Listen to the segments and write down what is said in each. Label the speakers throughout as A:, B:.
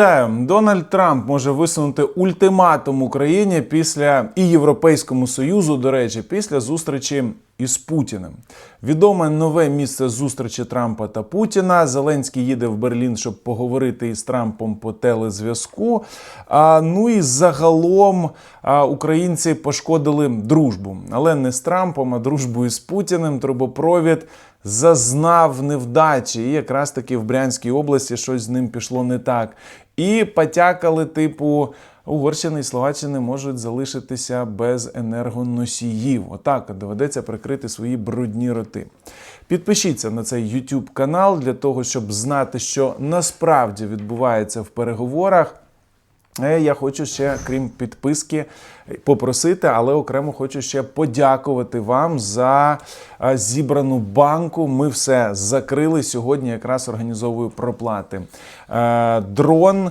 A: Дональд Трамп може висунути ультиматум Україні після і Європейському Союзу, до речі, після зустрічі із Путіним. Відоме нове місце зустрічі Трампа та Путіна. Зеленський їде в Берлін, щоб поговорити із Трампом по телезв'язку. А, ну і загалом а, українці пошкодили дружбу, але не з Трампом, а дружбу із Путіним. Трубопровід зазнав невдачі, і якраз таки в Брянській області щось з ним пішло не так. І потякали, типу, Угорщина і Словаччина можуть залишитися без енергоносіїв. Отак доведеться прикрити свої брудні роти. Підпишіться на цей YouTube канал для того, щоб знати, що насправді відбувається в переговорах. Е, Я хочу ще, крім підписки, попросити, але окремо хочу ще подякувати вам за е, зібрану банку. Ми все закрили. Сьогодні якраз організовую проплати. Е, Дрон,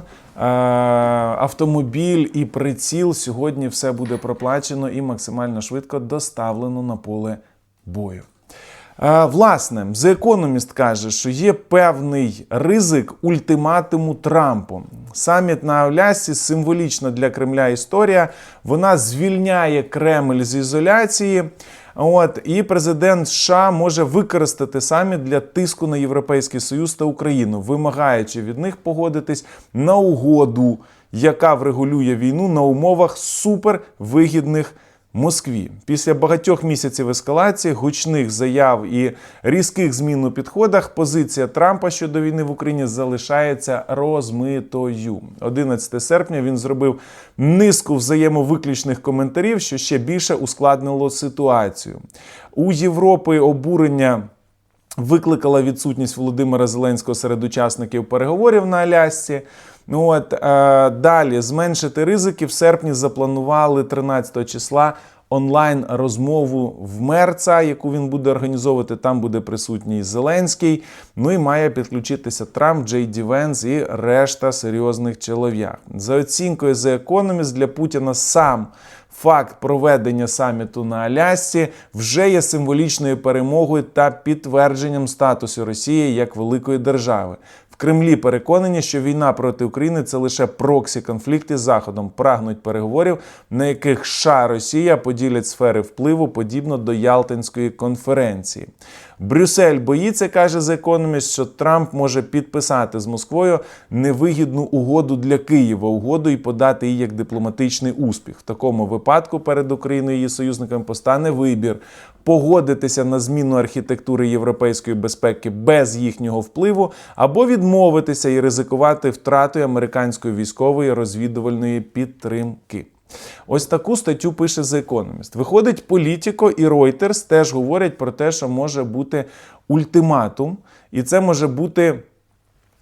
A: автомобіль і приціл. Сьогодні все буде проплачено і максимально швидко доставлено на поле бою. Власне, The Economist каже, що є певний ризик ультиматуму Трампу. Саміт на Алясці символічна для Кремля історія. Вона звільняє Кремль з ізоляції. От і президент США може використати саміт для тиску на Європейський Союз та Україну, вимагаючи від них погодитись на угоду, яка врегулює війну на умовах супервигідних Москві після багатьох місяців ескалації, гучних заяв і різких змін у підходах, позиція Трампа щодо війни в Україні залишається розмитою. 11 серпня він зробив низку взаємовиключних коментарів, що ще більше ускладнило ситуацію. У Європи обурення. Викликала відсутність Володимира Зеленського серед учасників переговорів на Алясці. Ну от е, далі зменшити ризики в серпні запланували 13 числа онлайн розмову в Мерца, яку він буде організовувати. Там буде присутній Зеленський. Ну і має підключитися Трамп, Джей Ді Венс і решта серйозних чолов'як. За оцінкою The Economist, для Путіна сам. Факт проведення саміту на Алясці вже є символічною перемогою та підтвердженням статусу Росії як великої держави. Кремлі переконані, що війна проти України це лише проксі конфлікти з Заходом, прагнуть переговорів, на яких США Росія поділять сфери впливу подібно до Ялтинської конференції. Брюссель боїться, каже The Economist, що Трамп може підписати з Москвою невигідну угоду для Києва, угоду і подати її як дипломатичний успіх. В такому випадку перед Україною і її союзниками постане вибір погодитися на зміну архітектури європейської безпеки без їхнього впливу, або відмовитися і ризикувати втратою американської військової розвідувальної підтримки. Ось таку статтю пише The Economist. Виходить, Політіко і Reuters теж говорять про те, що може бути ультиматум, і це може бути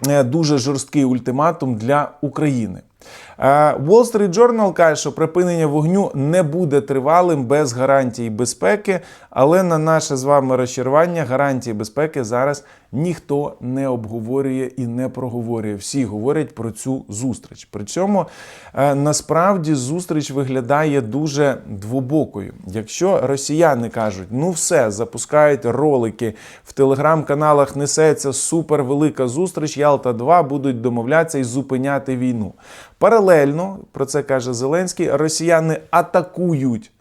A: е, дуже жорсткий ультиматум для України. Е, Wall Street Journal каже, що припинення вогню не буде тривалим без гарантій безпеки, але на наше з вами розчарування гарантії безпеки зараз ніхто не обговорює і не проговорює. Всі говорять про цю зустріч. При цьому е, насправді зустріч виглядає дуже двобокою. Якщо росіяни кажуть, ну все, запускають ролики в телеграм-каналах, несеться супервелика зустріч, Ялта 2 будуть домовлятися і зупиняти війну. Паралельно, про це каже Зеленський, росіяни атакують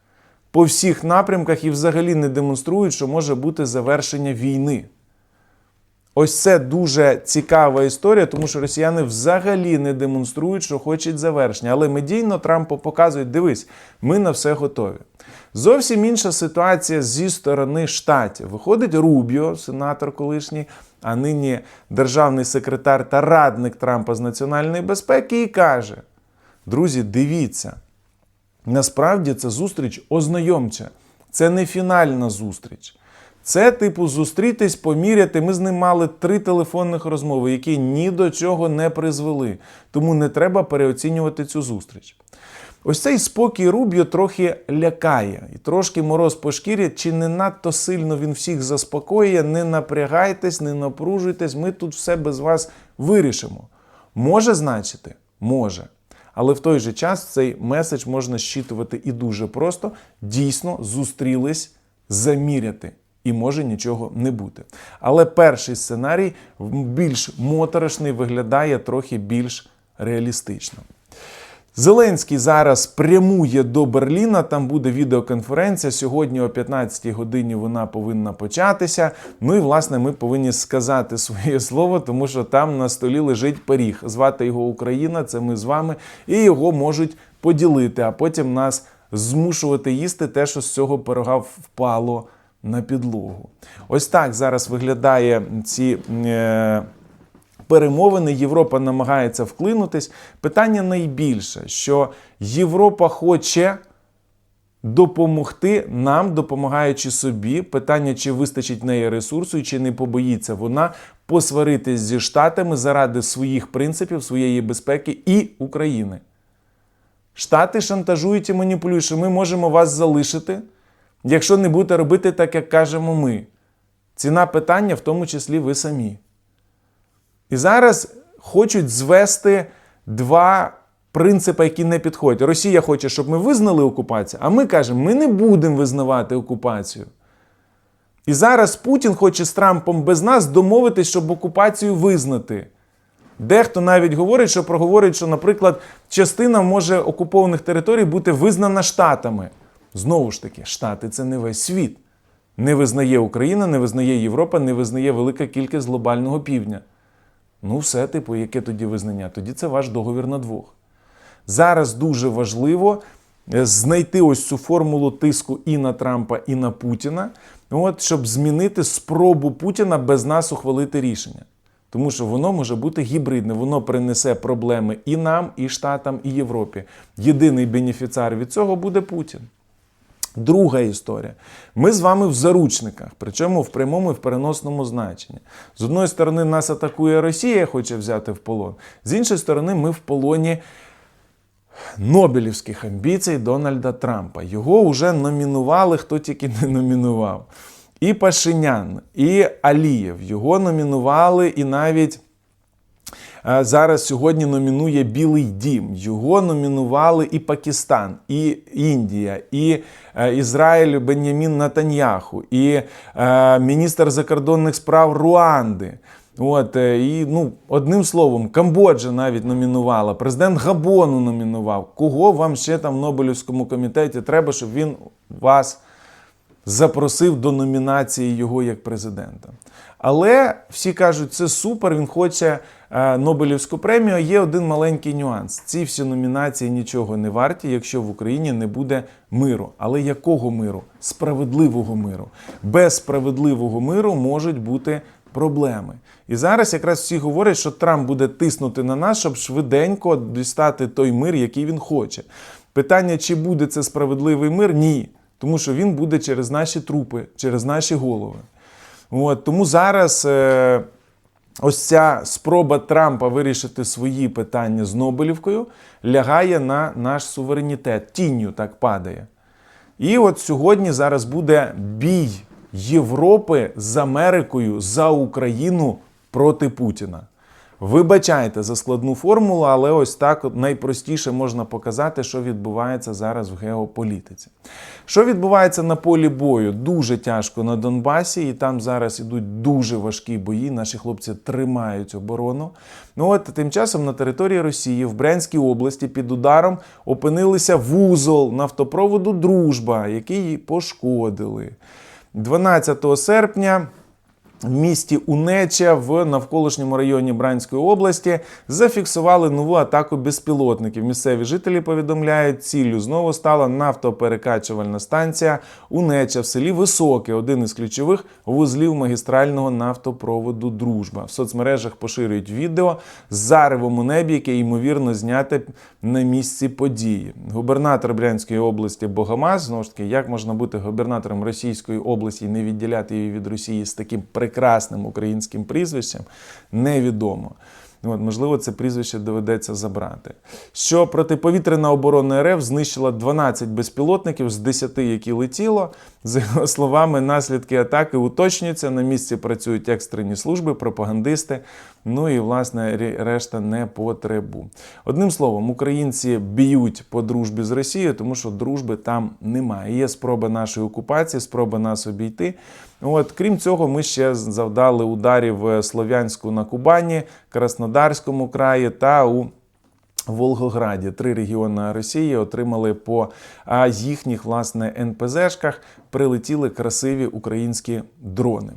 A: по всіх напрямках і взагалі не демонструють, що може бути завершення війни. Ось це дуже цікава історія, тому що росіяни взагалі не демонструють, що хочуть завершення. Але медійно Трампу показують: дивись, ми на все готові. Зовсім інша ситуація зі сторони штатів. Виходить Рубіо, сенатор колишній, а нині державний секретар та радник Трампа з національної безпеки, і каже: друзі, дивіться, насправді це зустріч ознайомча, це не фінальна зустріч. Це, типу, зустрітись, поміряти. Ми з ним мали три телефонних розмови, які ні до чого не призвели. Тому не треба переоцінювати цю зустріч. Ось цей спокій Рубіо трохи лякає і трошки мороз по шкірі, чи не надто сильно він всіх заспокоює. Не напрягайтесь, не напружуйтесь, ми тут все без вас вирішимо. Може значити? Може. Але в той же час цей меседж можна щитувати і дуже просто. Дійсно зустрілись заміряти. І може нічого не бути. Але перший сценарій більш моторошний, виглядає трохи більш реалістично. Зеленський зараз прямує до Берліна. Там буде відеоконференція. Сьогодні о 15-й годині вона повинна початися. Ну і власне ми повинні сказати своє слово, тому що там на столі лежить пиріг. Звати його Україна, це ми з вами, і його можуть поділити, а потім нас змушувати їсти те, що з цього пирога впало на підлогу. Ось так зараз виглядає ці. Е- перемовини Європа намагається вклинутись. Питання найбільше, що Європа хоче допомогти нам, допомагаючи собі. Питання, чи вистачить неї ресурсу, і чи не побоїться вона посваритись зі Штатами заради своїх принципів, своєї безпеки і України. Штати шантажують і маніпулюють, що ми можемо вас залишити, якщо не будете робити так, як кажемо ми. Ціна питання, в тому числі ви самі. І зараз хочуть звести два принципи, які не підходять. Росія хоче, щоб ми визнали окупацію, а ми кажемо, ми не будемо визнавати окупацію. І зараз Путін хоче з Трампом без нас домовитись, щоб окупацію визнати. Дехто навіть говорить, що проговорить, що, наприклад, частина може окупованих територій бути визнана штатами. Знову ж таки, штати це не весь світ. Не визнає Україна, не визнає Європа, не визнає велика кількість глобального півдня. Ну, все, типу, яке тоді визнання? Тоді це ваш договір на двох. Зараз дуже важливо е, знайти ось цю формулу тиску і на Трампа, і на Путіна, от, щоб змінити спробу Путіна без нас ухвалити рішення. Тому що воно може бути гібридне, воно принесе проблеми і нам, і Штатам, і Європі. Єдиний бенефіціар від цього буде Путін. Друга історія. Ми з вами в заручниках, причому в прямому і в переносному значенні. З одної сторони, нас атакує Росія, хоче взяти в полон. З іншої сторони, ми в полоні Нобелівських амбіцій Дональда Трампа. Його вже номінували, хто тільки не номінував. І Пашинян, і Алієв. Його номінували і навіть. Зараз сьогодні номінує Білий Дім. Його номінували і Пакистан, і Індія, і Ізраїль Бенямін Натаньяху, і міністр закордонних справ Руанди. От, і, ну, Одним словом, Камбоджа навіть номінувала, президент Габону номінував. Кого вам ще там в Нобелівському комітеті треба, щоб він вас запросив до номінації його як президента? Але всі кажуть, це супер, він хоче е, Нобелівську премію. Є один маленький нюанс: ці всі номінації нічого не варті, якщо в Україні не буде миру. Але якого миру? Справедливого миру. Без справедливого миру можуть бути проблеми. І зараз якраз всі говорять, що Трамп буде тиснути на нас, щоб швиденько дістати той мир, який він хоче. Питання, чи буде це справедливий мир? Ні. Тому що він буде через наші трупи, через наші голови. От, Тому зараз е, ось ця спроба Трампа вирішити свої питання з Нобелівкою лягає на наш суверенітет, тінню так падає. І от сьогодні зараз буде бій Європи з Америкою за Україну проти Путіна. Вибачайте за складну формулу, але ось так найпростіше можна показати, що відбувається зараз в геополітиці. Що відбувається на полі бою? Дуже тяжко на Донбасі, і там зараз ідуть дуже важкі бої. Наші хлопці тримають оборону. Ну от тим часом на території Росії в Брянській області під ударом опинилися вузол нафтопроводу Дружба, який пошкодили 12 серпня. В місті Унеча в навколишньому районі Бранської області зафіксували нову атаку безпілотників. Місцеві жителі повідомляють, ціллю знову стала нафтоперекачувальна станція Унеча в селі Високе, один із ключових вузлів магістрального нафтопроводу Дружба. В соцмережах поширюють відео з заревом у небі, яке ймовірно зняте на місці події. Губернатор Брянської області Богомаз, знову ж таки, як можна бути губернатором Російської області і не відділяти її від Росії з таким прекрасним українським прізвищем, невідомо. От, Можливо, це прізвище доведеться забрати. Що протиповітряна оборона РФ знищила 12 безпілотників з 10, які летіло. За його словами, наслідки атаки уточнюються. На місці працюють екстрені служби, пропагандисти. Ну і власне решта не потребу. Одним словом, українці б'ють по дружбі з Росією, тому що дружби там немає. Є спроба нашої окупації, спроба нас обійти. От, Крім цього, ми ще завдали ударів Слов'янську на Кубані, Краснодарському краї та у Волгограді три регіони Росії отримали по їхніх власне НПЗшках. Прилетіли красиві українські дрони.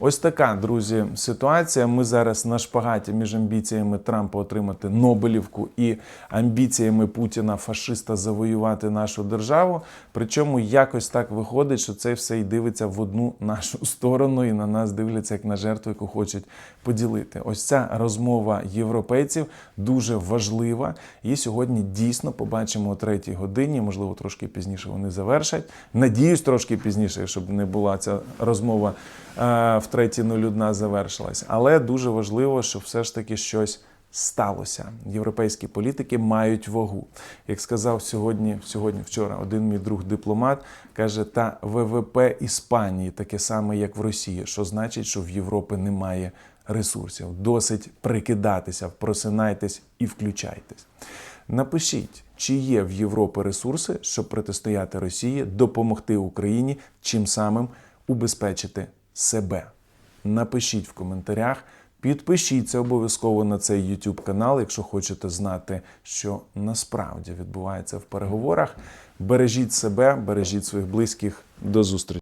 A: Ось така, друзі, ситуація. Ми зараз на шпагаті між амбіціями Трампа отримати Нобелівку і амбіціями Путіна фашиста завоювати нашу державу. Причому якось так виходить, що це все і дивиться в одну нашу сторону, і на нас дивляться як на жертву, яку хочуть поділити. Ось ця розмова європейців дуже важлива. І сьогодні дійсно побачимо о третій годині, можливо, трошки пізніше вони завершать. Надіюсь, трошки пізніше, щоб не була ця розмова е, в третій нуль одна завершилась. Але дуже важливо, щоб все ж таки щось. Сталося. Європейські політики мають вагу. Як сказав сьогодні, сьогодні, вчора, один мій друг дипломат каже: та ВВП Іспанії таке саме, як в Росії, що значить, що в Європі немає ресурсів. Досить прикидатися, просинайтесь і включайтесь. Напишіть, чи є в Європі ресурси, щоб протистояти Росії, допомогти Україні, чим самим убезпечити себе. Напишіть в коментарях. Підпишіться обов'язково на цей YouTube канал, якщо хочете знати, що насправді відбувається в переговорах. Бережіть себе, бережіть своїх близьких. До зустрічі.